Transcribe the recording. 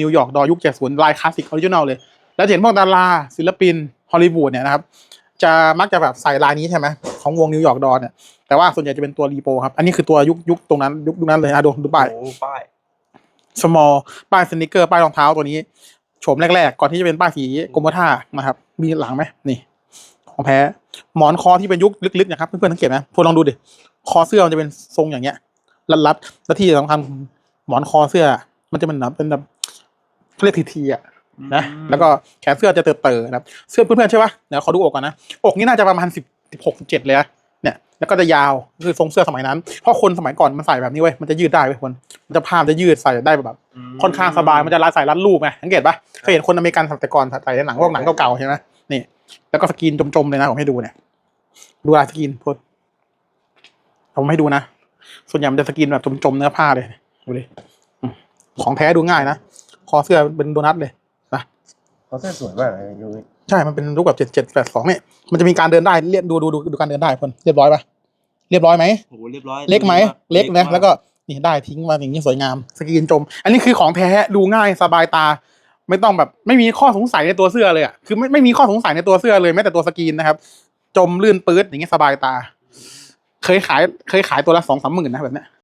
นิวยอร์กดอยุค70ลายคลาสสิกออริจินอลเลย แล้วจะเห็นพวกดาราศิลปินฮอลลีวูดเนี่ยนะครับจะมักจะแบบใส่ลายนี้ใช่ไหมของวงนิวยอร์กดอเนี่ยแต่ว่าส่วนใหญ่จะเป็นตัวรีโปครับ อันนี้คือตัวยุคยุคตรงนั้นยุคนั้นเลยอะดูดูป้ายโอ้ป้าย small ป้ายสนิเกอร์ป้ายรองเท้าตัวนี้โฉมแรกๆ ก่อนที่จะเป็นป้ายสีกรมท่านะครับ มีหลังไหมนี่ ของแพ้หมอนคอที่เป็นยุคลึกๆนะครับ เพื่อนๆสังเกตไหมพวกลองดูดิคอเสื้อมันจะเป็นทรงอย่างเงี้ยรัดๆและที่สำคัญหมอนคอเสื้อ มันจะเป็นแบบเป็นแบบ เรียกทีทีๆอะนะแล้วก็แขนเสื้อจะเติบเตินะครับเสื้อเพื่อนๆใช่ปะเดี๋ยวขอดูอกก่อนนะอกนี่น่าจะประมาณสิบสิบหกสิบเจ็ดเลยนะเนี่ยแล้วก็จะยาวคือทรงเสื้อสมัยนั้นเพราะคนสมัยก่อนมันใส่แบบนี้เว้ยมันจะยืดได้เว้ยคนมันจะผ้ามันจะยืดใส่ได้แบบ ค่อนข้างสบายมันจะรัดใส่รัดรูปไงสังเกตปะเคยเห็นคนอเมริกันแต่ก่อนใส่ในหนังพวกหนังเก่าๆใช่ไหมนี่ แล้วก็สกรีนจมๆเลยนะผมให้ดูเนี่ยดูลายสกรีนพดผมให้ดูนะส่วนใหญ่มันจะสกรีนแบบจมๆเนื้อผ้าเลยดูดิอืมของแท้ดูง่ายนะค อเสื้อเป็นโดนัทเลยนะเขาเสื้อสวยมากเลยดูดิใช่ มันเป็นรูปแบบเจ็ดเจ็ดแปดสองเนี่ย มันจะมีการเดินได้เรียบดูดูดูดูการเดินได้คนเรียบร้อยปะเรียบร้อยไหม โอ้โหเรียบร้อยเล็กไหม เล็กนะมาแล้วก็นี่ได้ทิ้งมาอย่างนี้สวยงาม สกรีนจม อันนี้คือของแท้ดูง่ายสบายตา ไม่ต้องแบบไม่มีข้อสงสัยในตัวเสื้อเลยอะ คือไม่ไม่มีข้อสงสัยในตัวเสื้อเลยแม้แต่ตัวสกรีนนะครับ จมลื่นปื๊ดอย่างเงี้ยสบายตา เคยขายเคยขายตัวละสองสามหมื่นนะแบบเนี้ย